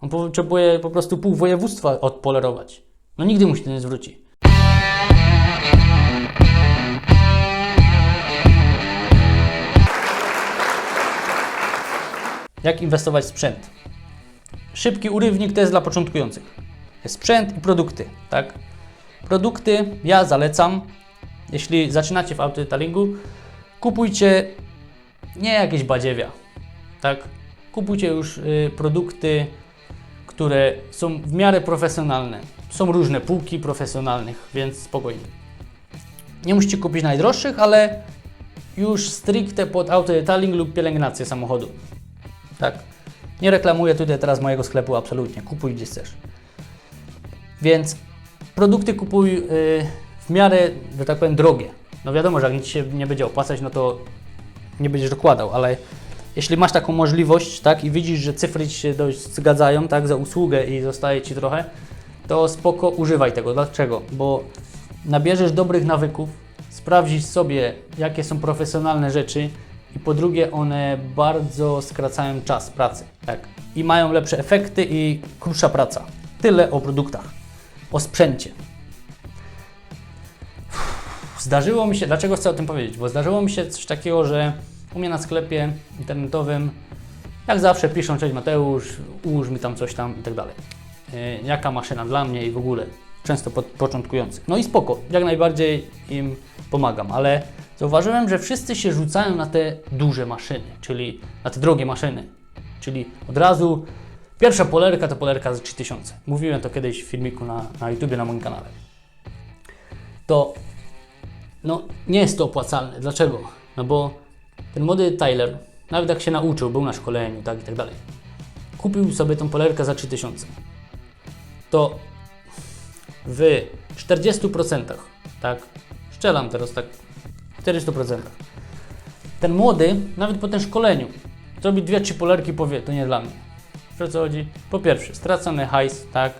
On potrzebuje po prostu pół województwa odpolerować. No nigdy mu się to nie zwróci. Jak inwestować w sprzęt? Szybki urywnik to jest dla początkujących. Jest sprzęt i produkty, tak? Produkty ja zalecam, jeśli zaczynacie w autodetailingu, kupujcie nie jakieś badziewia, tak? Kupujcie już y, produkty, które są w miarę profesjonalne. Są różne półki profesjonalnych, więc spokojnie. Nie musicie kupić najdroższych, ale już stricte pod autodetailing lub pielęgnację samochodu. Tak. Nie reklamuję tutaj teraz mojego sklepu absolutnie. Kupuj gdzie chcesz. Więc produkty kupuj y, w miarę, że tak powiem, drogie. No wiadomo, że jak nic się nie będzie opłacać, no to nie będziesz dokładał, ale jeśli masz taką możliwość, tak, i widzisz, że cyfry ci się dość zgadzają, tak, za usługę i zostaje ci trochę, to spoko, używaj tego. Dlaczego? Bo nabierzesz dobrych nawyków, sprawdzisz sobie, jakie są profesjonalne rzeczy i po drugie, one bardzo skracają czas pracy, tak, i mają lepsze efekty i krótsza praca. Tyle o produktach, o sprzęcie. Zdarzyło mi się, dlaczego chcę o tym powiedzieć? Bo zdarzyło mi się coś takiego, że u mnie na sklepie internetowym, jak zawsze piszą, cześć Mateusz, ułóż mi tam coś tam i tak dalej. Yy, Jaka maszyna dla mnie i w ogóle, często pod, początkujących. No i spoko, jak najbardziej im pomagam, ale zauważyłem, że wszyscy się rzucają na te duże maszyny, czyli na te drogie maszyny, czyli od razu pierwsza polerka to polerka za 3000. Mówiłem to kiedyś w filmiku na, na YouTubie, na moim kanale. To no, nie jest to opłacalne. Dlaczego? No bo ten młody Tyler, nawet jak się nauczył, był na szkoleniu, tak i tak dalej, kupił sobie tą polerkę za 3000. To w 40%, tak, szczelam teraz tak, w 40%, ten młody, nawet po tym szkoleniu, zrobi dwie, trzy polerki i powie, to nie dla mnie. O co chodzi? Po pierwsze, stracony hajs, tak,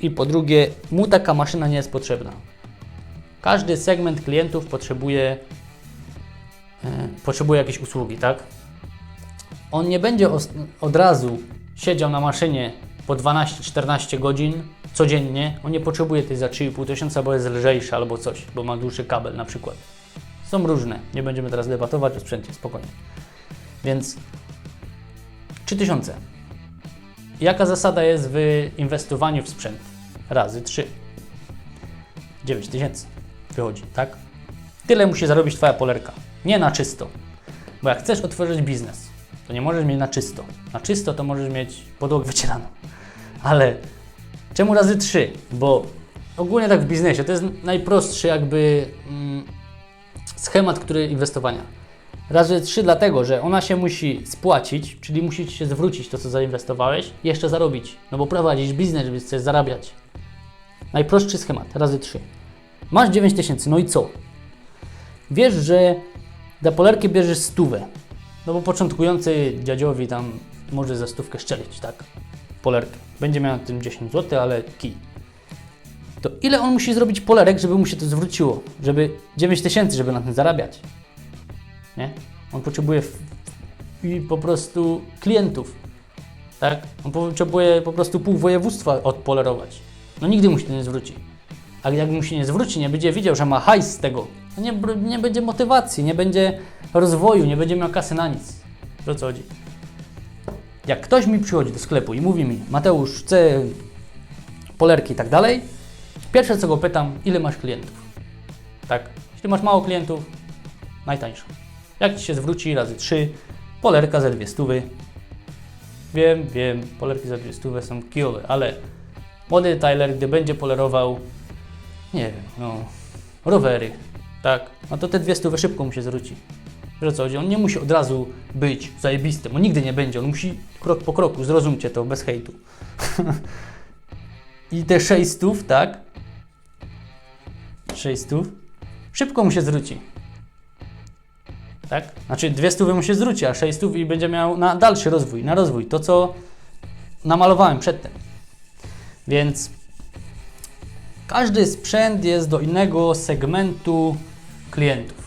i po drugie, mu taka maszyna nie jest potrzebna. Każdy segment klientów potrzebuje, potrzebuje jakiejś usługi, tak? On nie będzie od razu siedział na maszynie po 12-14 godzin codziennie. On nie potrzebuje tej za 3,5 tysiąca, bo jest lżejszy albo coś, bo ma dłuższy kabel na przykład. Są różne. Nie będziemy teraz debatować o sprzęcie, spokojnie. Więc 3000. Jaka zasada jest w inwestowaniu w sprzęt? Razy 3. 9 tysięcy wychodzi, tak? Tyle musi zarobić Twoja polerka. Nie na czysto. Bo jak chcesz otworzyć biznes, to nie możesz mieć na czysto. Na czysto to możesz mieć podłogę wycieraną. Ale czemu razy 3? Bo ogólnie tak w biznesie to jest najprostszy jakby mm, schemat, który inwestowania. Razy 3 dlatego, że ona się musi spłacić, czyli musi ci się zwrócić to, co zainwestowałeś, jeszcze zarobić. No bo prowadzisz biznes, żeby chcesz zarabiać. Najprostszy schemat, razy 3. Masz 9 tysięcy, no i co? Wiesz, że za polerkę bierzesz stówę. No bo początkujący dziadziowi tam może za stówkę szczelić, tak? Polerkę. Będzie miał na tym 10 zł, ale kij. To ile on musi zrobić polerek, żeby mu się to zwróciło? Żeby 9 tysięcy, żeby na tym zarabiać? Nie? On potrzebuje po prostu klientów. Tak? On potrzebuje po prostu pół województwa odpolerować. No nigdy mu się to nie zwróci. A jak mu się nie zwróci, nie będzie widział, że ma hajs z tego, nie, nie będzie motywacji, nie będzie rozwoju, nie będzie miał kasy na nic. O co chodzi? Jak ktoś mi przychodzi do sklepu i mówi mi, Mateusz, chcę polerki i tak dalej, pierwsze co go pytam, ile masz klientów? Tak? Jeśli masz mało klientów, najtańszą. Jak ci się zwróci razy trzy, polerka za dwie stówy. Wiem, wiem, polerki za dwie stówy są kijowe, ale młody Tyler, gdy będzie polerował, nie wiem, no, rowery, tak, no to te dwie stówy szybko mu się zwróci. O co? On nie musi od razu być zajebistym, on nigdy nie będzie, on musi krok po kroku, zrozumcie to, bez hejtu. I te 6 stów, tak, 6 stów, szybko mu się zwróci. Tak? Znaczy dwie stówy mu się zwróci, a 6 stów i będzie miał na dalszy rozwój, na rozwój, to co namalowałem przedtem. Więc każdy sprzęt jest do innego segmentu klientów.